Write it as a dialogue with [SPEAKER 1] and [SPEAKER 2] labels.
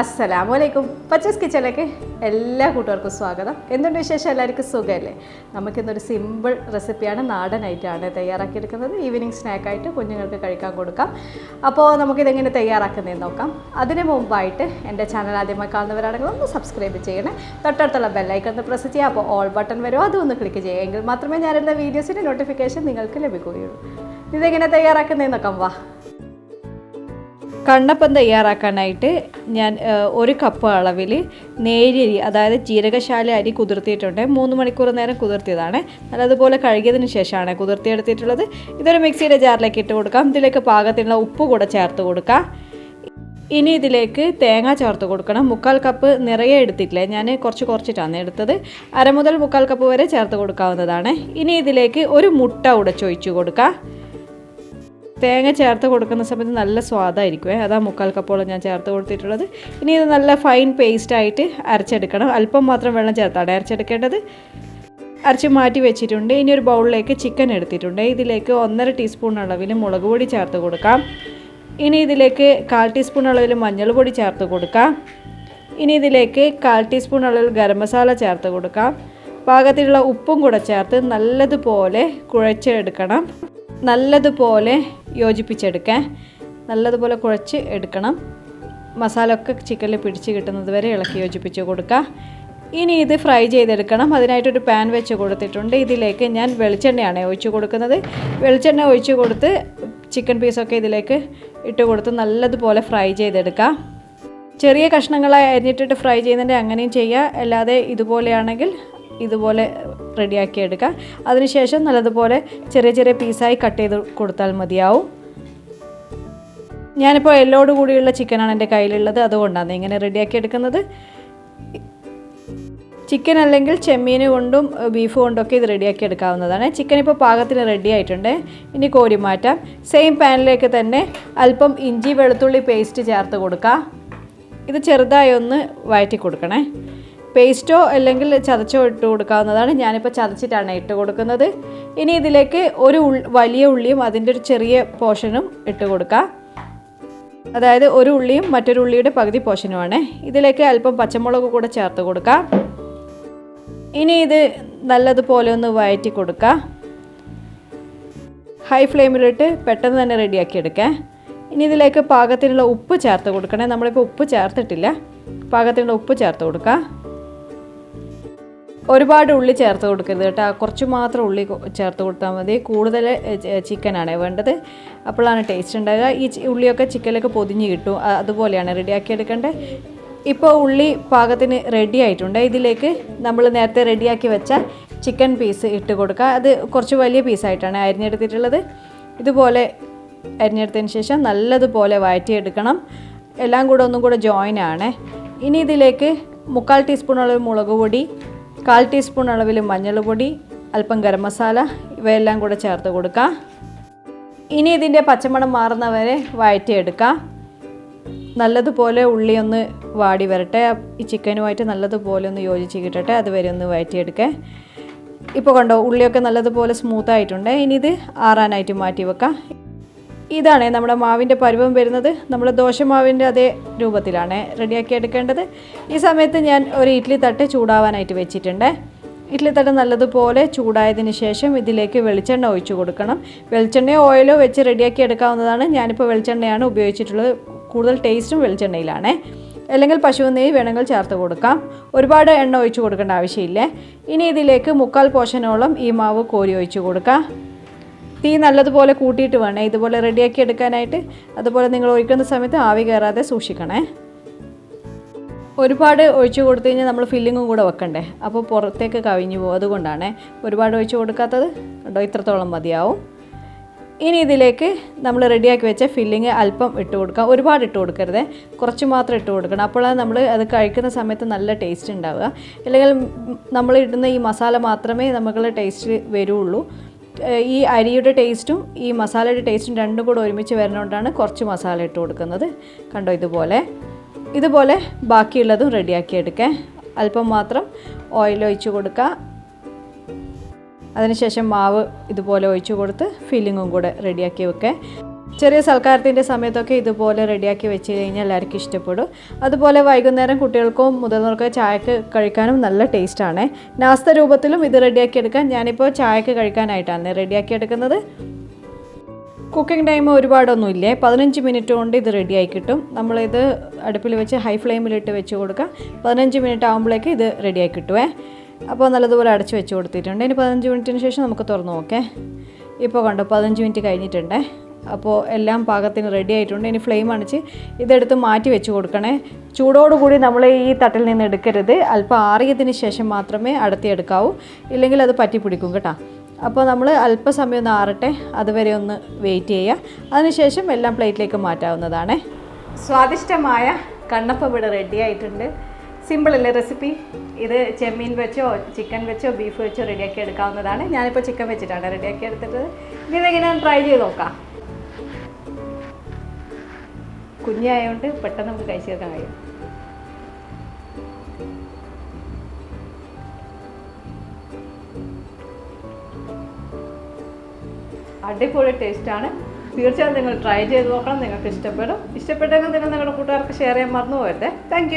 [SPEAKER 1] അസ്സലാമു വലൈക്കും പച്ചസ് കിച്ചണിലേക്ക് എല്ലാ കൂട്ടുകാർക്കും സ്വാഗതം. എന്തുണ്ട് വിശേഷം? എല്ലാവർക്കും സുഖമല്ലേ? നമുക്കിന്നൊരു സിമ്പിൾ റെസിപ്പിയാണ് നാടനായിട്ടാണ് തയ്യാറാക്കിയെടുക്കുന്നത്. ഈവനിങ് സ്നാക്കായിട്ട് കുഞ്ഞുങ്ങൾക്ക് കഴിക്കാൻ കൊടുക്കാം. അപ്പോൾ നമുക്കിതെങ്ങനെ തയ്യാറാക്കുന്നതെന്ന് നോക്കാം. അതിന് മുമ്പായിട്ട് എന്റെ ചാനൽ ആദ്യമായി കാണുന്നവരാണെങ്കിൽ ഒന്ന് സബ്സ്ക്രൈബ് ചെയ്യണേ. തൊട്ടടുത്തുള്ള ബെല്ലൈക്കൺ ഒന്ന് പ്രസ് ചെയ്യുക. അപ്പോൾ ഓൾ ബട്ടൺ വരുമോ അതും ഒന്ന് ക്ലിക്ക് ചെയ്യുക. എങ്കിൽ മാത്രമേ ഞാനിടുന്ന വീഡിയോസിന്റെ നോട്ടിഫിക്കേഷൻ നിങ്ങൾക്ക് ലഭിക്കുകയുള്ളൂ. ഇതെങ്ങനെ തയ്യാറാക്കുന്നതെന്ന് നോക്കാം. വാ. കണ്ണപ്പം തയ്യാറാക്കാനായിട്ട് ഞാൻ ഒരു കപ്പ് അളവിൽ നേരിയരി അതായത് ജീരകശാല അരി കുതിർത്തിയിട്ടുണ്ട്. മൂന്ന് മണിക്കൂർ നേരം കുതിർത്തിയതാണ്. നല്ലതുപോലെ കഴുകിയതിന് ശേഷമാണ് കുതിർത്തിയെടുത്തിട്ടുള്ളത്. ഇതൊരു മിക്സിയുടെ ജാറിലേക്ക് ഇട്ട് കൊടുക്കാം. ഇതിലേക്ക് പാകത്തിനുള്ള ഉപ്പ് കൂടെ ചേർത്ത് കൊടുക്കാം. ഇനി ഇതിലേക്ക് തേങ്ങ ചേർത്ത് കൊടുക്കണം. മുക്കാൽ കപ്പ് നിറയെ എടുത്തിട്ടില്ല. ഞാൻ കുറച്ച് കുറച്ചിട്ടാണ് എടുത്തത്. അര മുതൽ മുക്കാൽ കപ്പ് വരെ ചേർത്ത് കൊടുക്കാവുന്നതാണ്. ഇനി ഇതിലേക്ക് ഒരു മുട്ട ഉടച്ചൊഴിച്ച് കൊടുക്കാം. തേങ്ങ ചേർത്ത് കൊടുക്കുന്ന സമയത്ത് നല്ല സ്വാദായിരിക്കും. അതാ മുക്കാൽ കപ്പോളം ഞാൻ ചേർത്ത് കൊടുത്തിട്ടുള്ളത്. ഇനി ഇത് നല്ല ഫൈൻ പേസ്റ്റായിട്ട് അരച്ചെടുക്കണം. അല്പം മാത്രം വെള്ളം ചേർത്താണ് അരച്ചെടുക്കേണ്ടത്. അരച്ച് മാറ്റി വെച്ചിട്ടുണ്ട്. ഇനി ഒരു ബൗളിലേക്ക് ചിക്കൻ എടുത്തിട്ടുണ്ട്. ഇതിലേക്ക് ഒന്നര ടീസ്പൂൺ അളവിൽ മുളക് പൊടി ചേർത്ത് കൊടുക്കാം. ഇനി ഇതിലേക്ക് കാൽ ടീസ്പൂൺ അളവിൽ മഞ്ഞൾ പൊടി ചേർത്ത് കൊടുക്കാം. ഇനി ഇതിലേക്ക് കാൽ ടീസ്പൂൺ അളവിൽ ഗരം മസാല ചേർത്ത് കൊടുക്കാം. പാകത്തിലുള്ള ഉപ്പും കൂടെ ചേർത്ത് നല്ലതുപോലെ കുഴച്ചെടുക്കണം. നല്ലതുപോലെ യോജിപ്പിച്ചെടുക്കാൻ. നല്ലതുപോലെ കുഴച്ച് എടുക്കണം. മസാല ഒക്കെ ചിക്കനിൽ പിടിച്ച് കിട്ടുന്നത് വരെ ഇളക്കി യോജിപ്പിച്ച് കൊടുക്കുക ഇനി ഇത് ഫ്രൈ ചെയ്തെടുക്കണം. അതിനായിട്ടൊരു പാൻ വെച്ച് കൊടുത്തിട്ടുണ്ട്. ഇതിലേക്ക് ഞാൻ വെളിച്ചെണ്ണയാണ് ഒഴിച്ച് കൊടുക്കുന്നത്. വെളിച്ചെണ്ണ ഒഴിച്ച് കൊടുത്ത് ചിക്കൻ പീസൊക്കെ ഇതിലേക്ക് ഇട്ട് കൊടുത്ത് നല്ലതുപോലെ ഫ്രൈ ചെയ്തെടുക്കുക ചെറിയ കഷ്ണങ്ങളായി അരിഞ്ഞിട്ടിട്ട് ഫ്രൈ ചെയ്യുന്നതിന്റെ അങ്ങനെയും ചെയ്യുക അല്ലാതെ ഇതുപോലെയാണെങ്കിൽ ഇതുപോലെ റെഡിയാക്കി എടുക്കുക അതിനുശേഷം നല്ലതുപോലെ ചെറിയ ചെറിയ പീസായി കട്ട് ചെയ്ത് കൊടുത്താൽ മതിയാവും. ഞാനിപ്പോൾ എല്ലോട് കൂടിയുള്ള ചിക്കനാണ് എന്റെ കയ്യിലുള്ളത്. അതുകൊണ്ടാണ് ഇങ്ങനെ റെഡിയാക്കി എടുക്കുന്നത്. ചിക്കൻ അല്ലെങ്കിൽ ചെമ്മീൻ കൊണ്ടും ബീഫ് കൊണ്ടൊക്കെ ഇത് റെഡിയാക്കി എടുക്കാവുന്നതാണ്. ചിക്കൻ ഇപ്പോൾ പാകത്തിന് റെഡി ആയിട്ടുണ്ട്. ഇനി കോരി മാറ്റാം. സെയിം പാനിലേക്ക് തന്നെ അല്പം ഇഞ്ചി വെളുത്തുള്ളി പേസ്റ്റ് ചേർത്ത് കൊടുക്കുക ഇത് ചെറുതായി ഒന്ന് വഴറ്റി കൊടുക്കണേ. പേസ്റ്റോ അല്ലെങ്കിൽ ചതച്ചോ ഇട്ട് കൊടുക്കാവുന്നതാണ്. ഞാനിപ്പോൾ ചതച്ചിട്ടാണ് ഇട്ട് കൊടുക്കുന്നത്. ഇനി ഇതിലേക്ക് ഒരു വലിയ ഉള്ളിയും അതിന്റെ ഒരു ചെറിയ പോർഷനും ഇട്ട് കൊടുക്കാം. അതായത് ഒരു ഉള്ളിയും മറ്റൊരു ഉള്ളിയുടെ പകുതി പോഷനുമാണ് ഇതിലേക്ക് അല്പം പച്ചമുളക് കൂടെ ചേർത്ത് കൊടുക്കാം. ഇനി ഇത് നല്ലതുപോലെ ഒന്ന് വയറ്റി കൊടുക്കാം. ഹൈ ഫ്ലെയിമിലിട്ട് പെട്ടെന്ന് തന്നെ റെഡിയാക്കി എടുക്കാം. ഇനി ഇതിലേക്ക് പാകത്തിനുള്ള ഉപ്പ് ചേർത്ത് കൊടുക്കണേ. നമ്മളിപ്പോൾ ഉപ്പ് ചേർത്തിട്ടില്ല. പാകത്തിനുള്ള ഉപ്പ് ചേർത്ത് കൊടുക്കുക ഒരുപാട് ഉള്ളി ചേർത്ത് കൊടുക്കരുത് കേട്ടോ. കുറച്ച് മാത്രം ഉള്ളി ചേർത്ത് കൊടുത്താൽ മതി. കൂടുതൽ ചിക്കനാണ് വേണ്ടത്. അപ്പോഴാണ് ടേസ്റ്റ് ഉണ്ടാകുക ഈ ഉള്ളിയൊക്കെ ചിക്കനിലൊക്കെ പൊതിഞ്ഞ് കിട്ടും. അതുപോലെയാണ് റെഡിയാക്കി എടുക്കേണ്ടത്. ഇപ്പോൾ ഉള്ളി പാകത്തിന് റെഡി ആയിട്ടുണ്ട്. ഇതിലേക്ക് നമ്മൾ നേരത്തെ റെഡിയാക്കി വെച്ച ചിക്കൻ പീസ് ഇട്ട് കൊടുക്കുക. അത് കുറച്ച് വലിയ പീസായിട്ടാണ് അരിഞ്ഞെടുത്തിട്ടുള്ളത്. ഇതുപോലെ അരിഞ്ഞെടുത്തതിന് ശേഷം നല്ലതുപോലെ വഴറ്റിയെടുക്കണം. എല്ലാം കൂടെ ഒന്നും കൂടെ ജോയിൻ ആണ്. ഇനി ഇതിലേക്ക് മുക്കാൽ ടീസ്പൂണുള്ള മുളക് പൊടി കാൽ ടീസ്പൂൺ അളവിൽ മഞ്ഞൾപ്പൊടി അല്പം ഗരം മസാല ഇവയെല്ലാം കൂടെ ചേർത്ത് കൊടുക്കാം. ഇനി ഇതിന്റെ പച്ചമണം മാറുന്നവരെ വഴറ്റിയെടുക്കാം. നല്ലതുപോലെ ഉള്ളി ഒന്ന് വാടി വരട്ടെ. ഈ ചിക്കനുമായിട്ട് നല്ലതുപോലെ ഒന്ന് യോജിച്ച് കിട്ടട്ടെ. അതുവരെ ഒന്ന് വഴറ്റിയെടുക്കേ. ഇപ്പോൾ കണ്ടോ ഉള്ളിയൊക്കെ നല്ലതുപോലെ സ്മൂത്ത് ആയിട്ടുണ്ട്. ഇനി ഇത് ആറാനായിട്ട് മാറ്റി വെക്കാം. ഇതാണ് നമ്മുടെ മാവിന്റെ പരുവം വരുന്നത്. നമ്മൾ ദോശമാവിന്റെ അതേ രൂപത്തിലാണ് റെഡിയാക്കി എടുക്കേണ്ടത്. ഈ സമയത്ത് ഞാൻ ഒരു ഇഡ്ഡലി തട്ട് ചൂടാവാനായിട്ട് വെച്ചിട്ടുണ്ട്. ഇഡ്ഡലി തട്ട് നല്ലതുപോലെ ചൂടായതിന് ശേഷം ഇതിലേക്ക് വെളിച്ചെണ്ണ ഒഴിച്ചു കൊടുക്കണം. വെളിച്ചെണ്ണയോ ഓയിലോ വെച്ച് റെഡിയാക്കി എടുക്കാവുന്നതാണ്. ഞാനിപ്പോൾ വെളിച്ചെണ്ണയാണ് ഉപയോഗിച്ചിട്ടുള്ളത്. കൂടുതൽ ടേസ്റ്റും വെളിച്ചെണ്ണയിലാണ്. അല്ലെങ്കിൽ പശു നെയ്യ് വേണമെങ്കിൽ ചേർത്ത് കൊടുക്കാം. ഒരുപാട് എണ്ണ ഒഴിച്ചു കൊടുക്കേണ്ട ആവശ്യമില്ല. ഇനി ഇതിലേക്ക് മുക്കാൽ പോഷനോളം ഈ മാവ് കോരി ഒഴിച്ചു കൊടുക്കാം. തീ നല്ലതുപോലെ കൂട്ടിയിട്ട് വേണേ. ഇതുപോലെ റെഡിയാക്കി എടുക്കാനായിട്ട് അതുപോലെ നിങ്ങൾ ഒഴിക്കുന്ന സമയത്ത് ആവി കയറാതെ സൂക്ഷിക്കണേ. ഒരുപാട് ഒഴിച്ചു കൊടുത്തു കഴിഞ്ഞാൽ നമ്മൾ ഫില്ലിങ്ങും കൂടെ വെക്കണ്ടേ. അപ്പോൾ പുറത്തേക്ക് കവിഞ്ഞു പോകും. അതുകൊണ്ടാണ് ഒരുപാട് ഒഴിച്ചു കൊടുക്കാത്തത് കണ്ടോ? ഇത്രത്തോളം മതിയാവും. ഇനി ഇതിലേക്ക് നമ്മൾ റെഡിയാക്കി വെച്ച ഫില്ലിങ് അല്പം ഇട്ട് കൊടുക്കാം. ഒരുപാട് ഇട്ട് കൊടുക്കരുത്. കുറച്ച് മാത്രം ഇട്ട് കൊടുക്കണം. അപ്പോഴാണ് നമ്മൾ അത് കഴിക്കുന്ന സമയത്ത് നല്ല ടേസ്റ്റ് ഉണ്ടാവുക. അല്ലെങ്കിൽ നമ്മൾ ഇടുന്ന ഈ മസാല മാത്രമേ നമുക്കുള്ള ടേസ്റ്റ് വരുള്ളൂ. ഈ അരിയുടെ ടേസ്റ്റും ഈ മസാലയുടെ ടേസ്റ്റും രണ്ടും കൂടെ ഒരുമിച്ച് വരുന്നതുകൊണ്ടാണ് കുറച്ച് മസാല ഇട്ട് കൊടുക്കുന്നത്. കണ്ടോ ഇതുപോലെ. ഇതുപോലെ ബാക്കിയുള്ളതും റെഡിയാക്കി എടുക്കേ അല്പം മാത്രം ഓയിൽ ഒഴിച്ച് കൊടുക്കുക അതിനുശേഷം മാവ് ഇതുപോലെ ഒഴിച്ചു കൊടുത്ത് ഫില്ലിങ്ങും കൂടെ റെഡിയാക്കി വെക്കുക ചെറിയ സൽക്കാരത്തിന്റെ സമയത്തൊക്കെ ഇതുപോലെ റെഡിയാക്കി വെച്ച് കഴിഞ്ഞാൽ എല്ലാവർക്കും ഇഷ്ടപ്പെടും. അതുപോലെ വൈകുന്നേരം കുട്ടികൾക്കും മുതിർന്നവർക്കും ചായക്ക് കഴിക്കാനും നല്ല ടേസ്റ്റാണ്. നാസ്ത രൂപത്തിലും ഇത് റെഡിയാക്കി എടുക്കാൻ ഞാനിപ്പോൾ ചായക്ക് കഴിക്കാനായിട്ടാണ് റെഡിയാക്കി എടുക്കുന്നത്. കുക്കിംഗ് ടൈം ഒരുപാടൊന്നുമില്ലേ? പതിനഞ്ച് മിനിറ്റ് കൊണ്ട് ഇത് റെഡിയായി കിട്ടും. നമ്മളിത് അടുപ്പിൽ വെച്ച് ഹൈ ഫ്ലെയിമിലിട്ട് വെച്ച് കൊടുക്കാം. പതിനഞ്ച് മിനിറ്റ് ആകുമ്പോഴേക്ക് ഇത് റെഡിയായി കിട്ടുമേ അപ്പോൾ നല്ലതുപോലെ അടച്ച് വെച്ച് കൊടുത്തിട്ടുണ്ട്. ഇനി പതിനഞ്ച് മിനിറ്റിന് ശേഷം നമുക്ക് തുറന്ന് നോക്കേ. ഇപ്പോൾ കണ്ടു പതിനഞ്ച് മിനിറ്റ് കഴിഞ്ഞിട്ടുണ്ട്. അപ്പോൾ എല്ലാം പാകത്തിന് റെഡി ആയിട്ടുണ്ട്. ഇനി ഫ്ലെയിം അണിച്ച് ഇതെടുത്ത് മാറ്റി വെച്ച് കൊടുക്കണേ. ചൂടോടുകൂടി നമ്മൾ ഈ തട്ടിൽ നിന്ന് എടുക്കരുത്. അല്പം ആറിയതിന് ശേഷം മാത്രമേ അടത്തിയെടുക്കാവൂ ഇല്ലെങ്കിൽ അത് പറ്റി പിടിക്കും കേട്ടോ. അപ്പോൾ നമ്മൾ അല്പസമയം ഒന്ന് ആറട്ടെ. അതുവരെ ഒന്ന് വെയിറ്റ് ചെയ്യുക. അതിനുശേഷം എല്ലാം പ്ലേറ്റിലേക്ക് മാറ്റാവുന്നതാണ്. സ്വാദിഷ്ടമായ കണ്ണപ്പ ഇവിടെ റെഡി ആയിട്ടുണ്ട്. സിമ്പിളല്ലേ റെസിപ്പി ഇത് ചെമ്മീൻ വെച്ചോ ചിക്കൻ വെച്ചോ ബീഫ് വെച്ചോ റെഡിയാക്കി എടുക്കാവുന്നതാണ്. ഞാനിപ്പോൾ ചിക്കൻ വെച്ചിട്ടാണ് റെഡിയാക്കി എടുത്തിട്ട് ഇനി ഇതെങ്ങനെയാണ് ട്രൈ ചെയ്ത് നോക്കാം. കുഞ്ഞായതുകൊണ്ട് പെട്ടെന്ന് നമുക്ക് കഴിച്ചു തീർക്കാൻ കഴിയും. അടിപൊളി ടേസ്റ്റാണ് തീർച്ചയായും നിങ്ങൾ ട്രൈ ചെയ്ത് നോക്കണം. നിങ്ങൾക്ക് ഇഷ്ടപ്പെടും. ഇഷ്ടപ്പെട്ടെങ്കിൽ നിങ്ങൾ നിങ്ങളുടെ കൂട്ടുകാർക്ക് ഷെയർ ചെയ്യാൻ മറന്നു പോകരുത് താങ്ക്